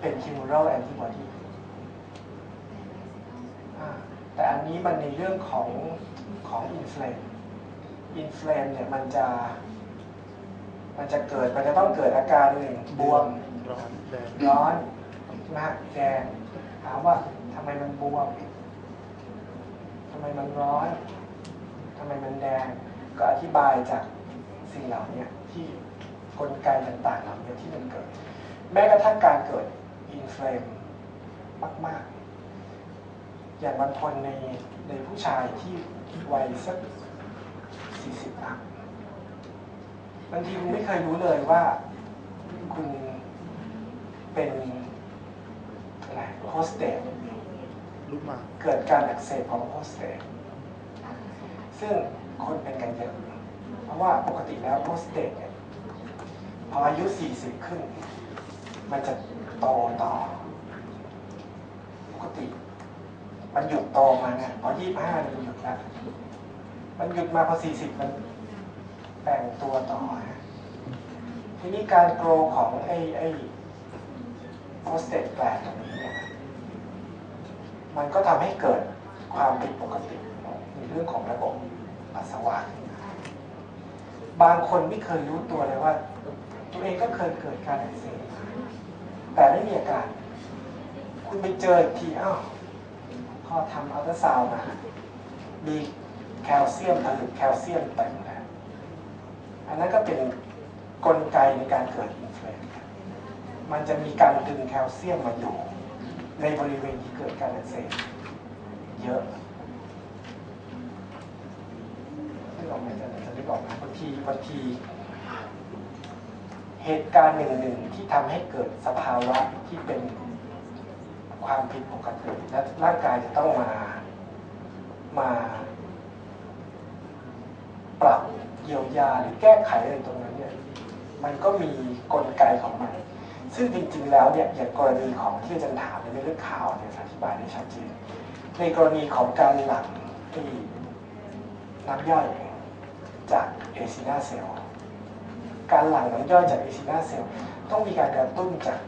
เป็น humoral antibody อ่าแต่อันนี้มันในเรื่องของของอินฟล m อินฟล m เนี่ยมันจะ มันจะเกิดมันจะต้องเกิดอาการหนึ่งบวมร้อนแดงร้อนใช่ไหมฮะแดงถามว่าทำไมมันบวมทำไมมันร้อนทำไมมันแดงก็อธิบายจากสิ่งเหล่านี้ที่กลไกต่างๆเหล่านี้ที่มันเกิด แม้กระทั่งการเกิด อินฟล m มาก ๆ อย่างบางคนในในผู้ชายที่วัยสัก40อัพบางทีคุณไม่เคยรู้เลยว่าคุณเป็นอะไรโฮสเตสลูกหมากเกิดการอักเสบของโฮสเตสซึ่งคนเป็นกันเยอะเพราะว่าปกติแล้วโฮสเตสเนี่ยพออายุ 40 ขึ้น มันจะ โตต่อ ปกติ มันหยุดโตมาไงพอ25มันหยุดแล้วมันหยุดมาพอ40มันแบ่งตัวต่อฮะทีนี้การโกรของไอ้ไอ้โฮสเตสแปลกตรงนี้เนี่ยมันก็ทำให้เกิดความผิดปกติในเรื่องของระบบปัสสาวะบางคนไม่เคยรู้ตัวเลยว่า ตัวเองก็เคยเกิดการอักเสบ แต่ไม่มีอาการ คุณไปเจออีกทีอ้าวพอทำอัลตราซาวน์มา มีแคลเซียมผลึกแคลเซียมเต็มแล้วอันนั้นก็เป็นกลไกในการเกิดอินฟลูเอนซ์มันจะมีการดึงแคลเซียมมาอยู่ ในบริเวณที่เกิดการอักเสบเยอะที่เราไม่จะจะได้บอกนะบางทีบางที เหตุการณ์หนึ่งหนึ่งที่ทำให้เกิดสภาวะที่เป็นความผิดปกติและร่างกายจะต้องมามาปรับเยียวยาหรือแก้ไขอะไรตรงนั้นเนี่ยมันก็มีกลไกของมัน ซึ่งจริงๆแล้วเนี่ยอย่างกรณีของที่อาจารย์ถามในเรื่องข่าวเนี่ยอธิบายได้ชัดเจนในกรณีของการหลั่งที่น้ำย่อยจากเอซินาเซลล์ การหลั่งน้ำย่อยจากเอซินาเซลล์ต้องมีการกระตุ้นจาก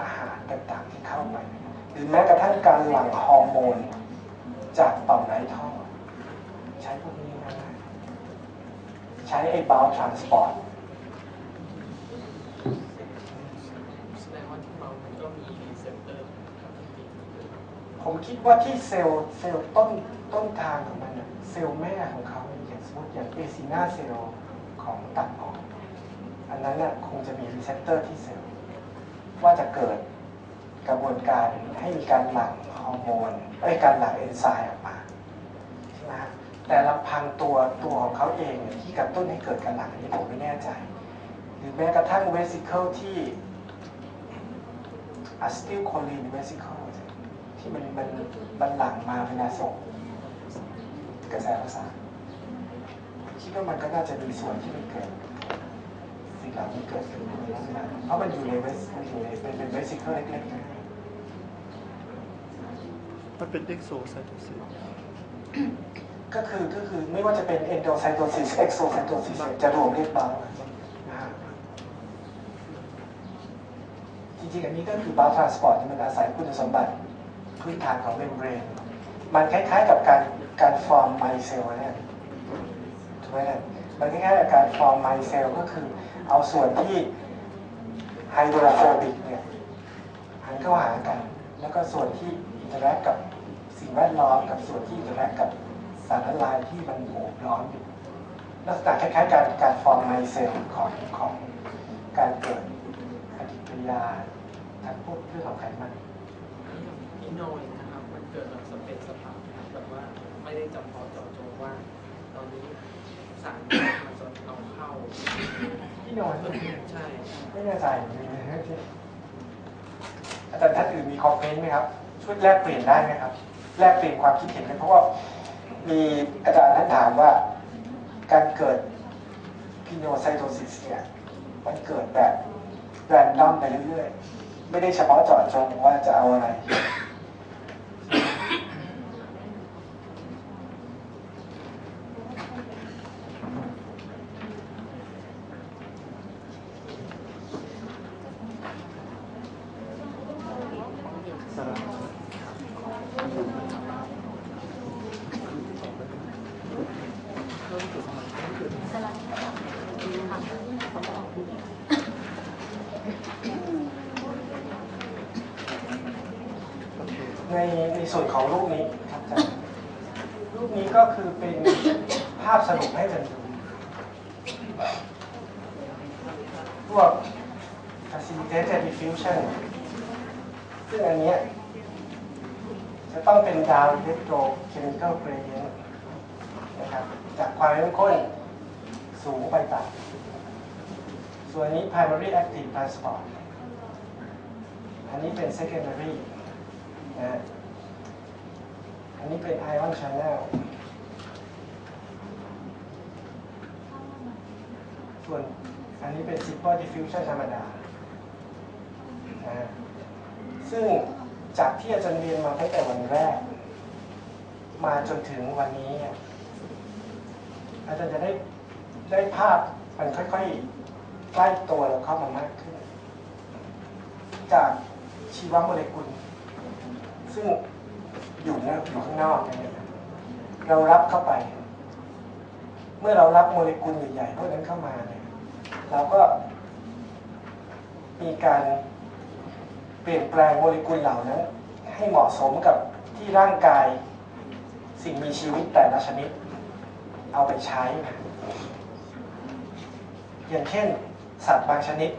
อาหารต่างๆที่เข้าไป หรือแม้กระทั่งการหลั่งฮอร์โมนจากต่อมไร้ท่อ ใช้พวกนี้นะใช้ไอ้บาวทรานสปอร์ตแสดงว่าที่เรามันก็มีรีเซพเตอร์ครับที่มีผมคิดว่าที่เซลล์เซลล์ต้นต้นทางของมันน่ะเซลล์แม่ของเขาอย่างสมมติอย่างเอซินาเซลล์ ของตับออนอันนั้นน่ะคงจะมีรีเซพเตอร์ที่เซลล์ว่าจะเกิดกระบวนการให้มีการหลั่งฮอร์โมนไอ้การหลั่งเอนไซม์ออกมาใช่ไหมฮะแต่ลำพังตัวตัวของเขาเองที่กระตุ้นให้เกิดการหลั่งอันนี้ผมไม่แน่ใจ หรือแม้กระทั่งเวสิเคิลที่อะสติลโคลีนเวสิเคิลที่มันมันมันหลั่งมาเวลาส่งกระแสประสาท คิดว่ามันก็น่าจะมีส่วนที่มันเกิดสิ่งเหล่านี้เกิดขึ้นในลักษณะนั้นเพราะมันอยู่ในเวสมันอยู่ในเป็นเป็นเวสิเคิลเล็กๆนะมันเป็นเอ็กโซไซโตซิสก็คือก็คือไม่ว่าจะเป็น endocytosis exocytosis จะรวมเรียกบานะฮะจริงๆอันนี้ก็คือบา t ทรานสปอร์ตที่มันอาศัยคุณสมบัติพื้นฐานของเมมเบรน มันคล้ายๆกับการการฟอร์มไมเซลเนี่ย ถูกไหมเนี่ยมันคล้ายๆกับการฟอร์มไมเซลก็คือเอาส่วนที่ไฮโดรโฟบิกเนี่ยหันเข้าหากัน แล้วก็ส่วนที่อินเทอร์แอคกับสิ่งแวดล้อมกับส่วนที่อินเทอร์แอคกับสารละลายที่มันโอบล้อมอยู่ลักษณะคล้ายๆการการฟอร์มไมเซลของของการเกิดปฏิกิริยาทางพวกเรื่องของไขมันอินโนยนะครับมันเกิดแบบสเปซสภาพนะครับแบบว่าไม่ได้จำเพาะเจาะจงว่าตอนนี้ สารมันจะเอาเข้าที่นอนใช่ ไม่แน่ใจอาจารย์ท่านอื่นมีคอมเมนต์ไหมครับช่วยแลกเปลี่ยนได้ไหมครับ แลกเปลี่ยนความคิดเห็นกันเพราะว่ามีอาจารย์ท่านถามว่า การเกิดพิโนไซโตซิสเนี่ยมันเกิดแบบแรนดอมไปเรื่อยๆ ไม่ได้เฉพาะเจาะจงว่าจะเอาอะไร ในในส่วนของรูปนี้ครับอาจารย์รูปนี้ก็คือเป็นภาพสรุปให้กันดูพวก facilitated diffusion ซึ่งอันนี้จะต้องเป็นดาวอิเล็กโทรเคมีคอลเกรเดียนนะครับจากความเข้มข้นสูงไปต่ำส่วนนี้ primary active transport อันนี้เป็น secondary นะอันนี้เป็น ion channel ส่วนอันนี้เป็น simple diffusion ธรรมดา ซึ่งจากที่อาจารย์เรียนมาตั้งแต่วันแรก มาจนถึงวันนี้ อาจารย์จะได้ได้ภาพมันค่อยๆ ใกล้ตัวเราเข้ามามากขึ้น จากชีวโมเลกุล ซึ่งอยู่นะอยู่ข้างนอกเนี่ยเรารับเข้าไป เมื่อเรารับโมเลกุลใหญ่ๆพวกนั้นเข้ามาเนี่ยเราก็มีการเปลี่ยนแปลงโมเลกุลเหล่านั้น ให้เหมาะสมกับที่ร่างกายสิ่งมีชีวิตแต่ละชนิด เอาไปใช้ อย่างเช่น สัตว์บางชนิด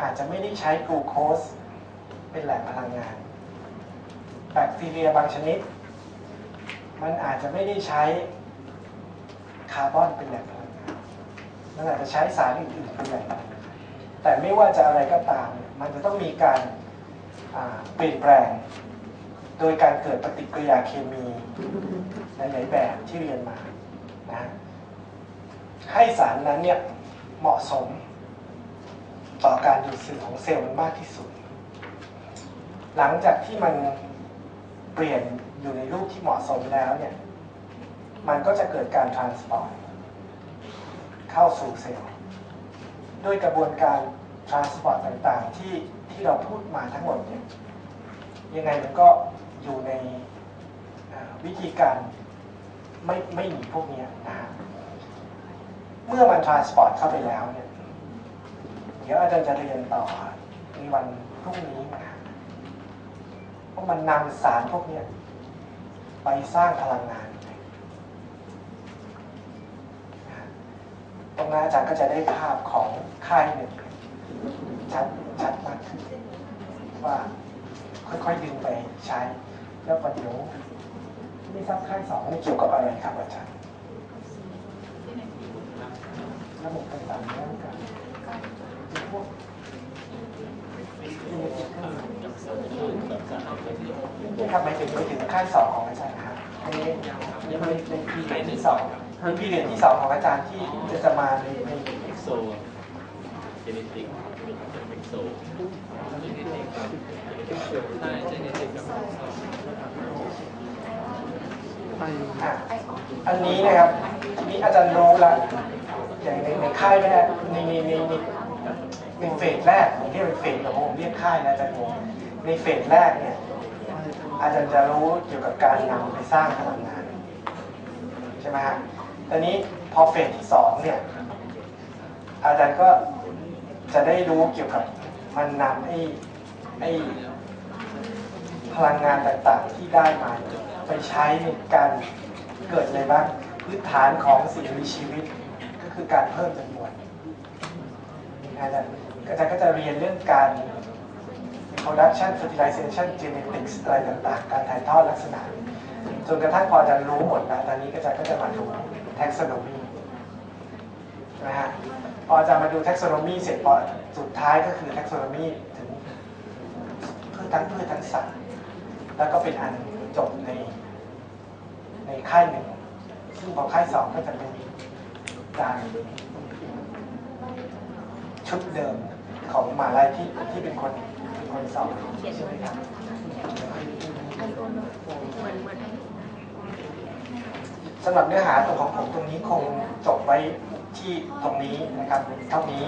อาจจะไม่ได้ใช้กลูโคส เป็นแหล่งพลังงาน แบคทีเรียบางชนิด มันอาจจะไม่ได้ใช้คาร์บอนเป็นแหล่งพลังงานมันอาจจะใช้สารอื่นๆเป็นแหล่งพลังงานแต่ไม่ว่าจะอะไรก็ตาม มันจะต้องมีการเปลี่ยนแปลง โดยการเกิดปฏิกิริยาเคมีหลายๆแบบที่เรียนมานะให้สารนั้นเนี่ยเหมาะสมต่อการดูดซึมของเซลล์มันมากที่สุด หลังจากที่มัน เปลี่ยนอยู่ในรูปที่เหมาะสมแล้วเนี่ย มันก็จะเกิดการทรานสปอร์ตเข้าสู่เซลล์ด้วยกระบวนการทรานสปอร์ตต่างๆ ที่ที่เราพูดมาทั้งหมดเนี่ยยังไงมันก็อยู่ในวิธีการไม่ไม่หนีพวกเนี้ยนะฮะเมื่อมันทรานสปอร์ตเข้าไปแล้วเนี่ย เดี๋ยวอาจารย์จะเรียนต่อในวันพรุ่งนี้ นะฮะมันนำสารพวกนี้ไปสร้างพลังงาน ตรงนั้นอาจารย์ก็จะได้ภาพของค่ายหนึ่งชัดชัดมากขึ้นว่าค่อยๆดึงไปใช้ แล้วก็เดี๋ยวไม่ทราบค่ายสองนี่เกี่ยวกับอะไรครับอาจารย์ระบบต่างๆนร่างกายเป็นพวกเจเนติกนี่ ครับหมายถึงหมายถึงค่ายสองของอาจารย์นะครับในในในในปีเรียนที่สองในปีเรียนที่สองของอาจารย์ที่จะจะมาในในเอ็กโซเจเนติกเอ็กโซใช่เจเนติกกับไออะอันนี้นะครับทีนี้อาจารย์รู้ละอย่างในในค่ายแรกในในในในในเฟสแรกผมเรียกเป็นเฟสแต่ผมเรียกค่ายนะอาจารย์งงในเฟสแรกเนี่ย อาจารย์จะรู้เกี่ยวกับการนำไปสร้างพลังงานใช่ไหมฮะตอนนี้พอเฟสที่สองเนี่ยอาจารย์ก็จะได้รู้เกี่ยวกับมันนำไอ้ไอ้พลังงานต่างๆที่ได้มาไปใช้ในการเกิดอะไรบ้างพื้นฐานของสิ่งมีชีวิตก็คือการเพิ่มจำนวนอาจารย์อาจารย์ก็จะเรียนเรื่องการ production fertilization genetics อะไรต่างๆ การถ่ายทอดลักษณะ จนกระทั่งพออาจะรู้หมดแล้วตอนนี้ก็จะก็จะมาดู taxonomy นะฮะพออาจารย์มาดู taxonomy เสร็จพอสุดท้ายก็คือ taxonomy ถึงพืชทั้งพืชทั้งสัตว์ แล้วก็เป็นอันจบในในค่ายหนึ่ง ซึ่งพอค่ายสองก็จะเป็นการชุดเดิมของมาลัยที่ที่เป็นคน เป็นคนสอนใช่ไหมครับสำหรับเนื้อหาตัวของผมตรงนี้คงจบไว้ที่ตรงนี้นะครับเท่านี้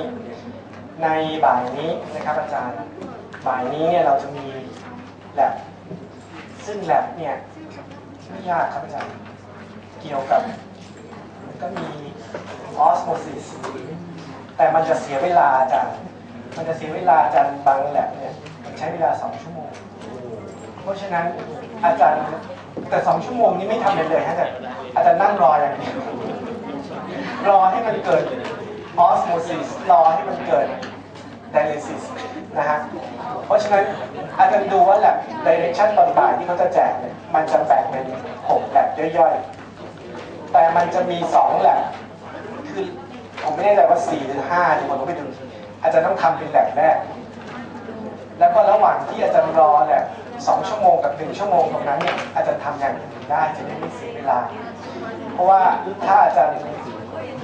ในบ่ายนี้นะครับอาจารย์ บ่ายนี้เนี่ยเราจะมีแลบซึ่งแลบเนี่ยไม่ยากครับอาจารย์ เกี่ยวกับก็มีออสโมซิสแต่มันจะเสียเวลาอาจารย์ มันจะเสียเวลาอาจารย์บางแลบเนี่ยมันใช้เวลาสองชั่วโมงโราะฉะนั้นอาจารย์แต่สองชั่วโมงนี้ไม่ทำอะไรเลยฮะแต่อาจารย์นั่งรออย่างเดียวรอให้มันเกิดออสโมซิสรอให้มันเกิด dialysis นะฮะเพราะฉะนั้นอาจารย์ดูว่าแ a บ direction ตอนบ่ายที่เขาจะแจกเนี่ยมันจะแบ่งเป็น6แ a บย่อยๆ แต่มันจะมี2แ a บคือผมไม่แน่ใจว่า4หรือ5เดี๋ยวผมต้องไปดู อาจารย์ต้องทำเป็นแ a บแรก แล้วก็ระหว่างที่อาจารย์รอแ a บ2ชั่วโมงกับ1ชั่วโมงตรงนั้นเนี่ยอาจารย์ทำอย่างอื่นได้จะได้ไม่เสียเวลา เพราะว่าถ้าอาจารย์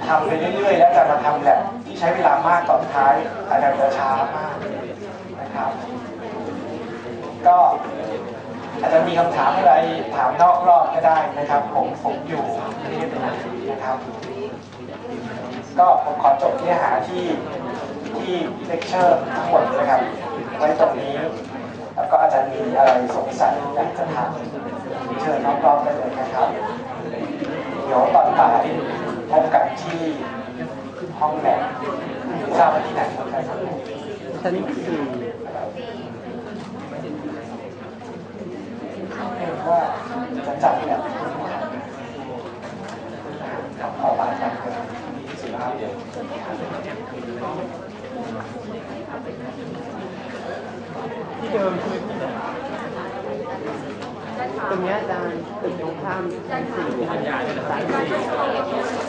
ทำไปเรื่อยๆ แล้วอาจารย์มาทำแ a บที่ใช้เวลามากตอนท้าย อาจารย์จะช้ามากนะครับ ก็อาจจะมีคำถามอะไรถามนอกรอบก็ได้นะครับ ผมผมอยู่ไม่ได้เป็นนะครับ ก็ผมขอจบเนื้อหาที่ ที่เลคเชอร์ทั้งหมดนะครับ ไว้ตรงนี้ แล้วก็อาจารย์มีอะไรสงสัยอยากจะถามเชิญน้อกรอได้เลยนะครับ เดี๋ยวตอนบ่ายพบกันที่ห้องแลบทราบว่าที่ไหนครับชั้นสี่เห็นว่าจะจัดแบบขอบาจัดเป็นสิบห้าเดือน ที่เดิมใช่ไหมพี่ ตรงเนี้ยอาจารย์ตึกตรงข้ามชั้นสี่ชั้นใหญ่สายสี่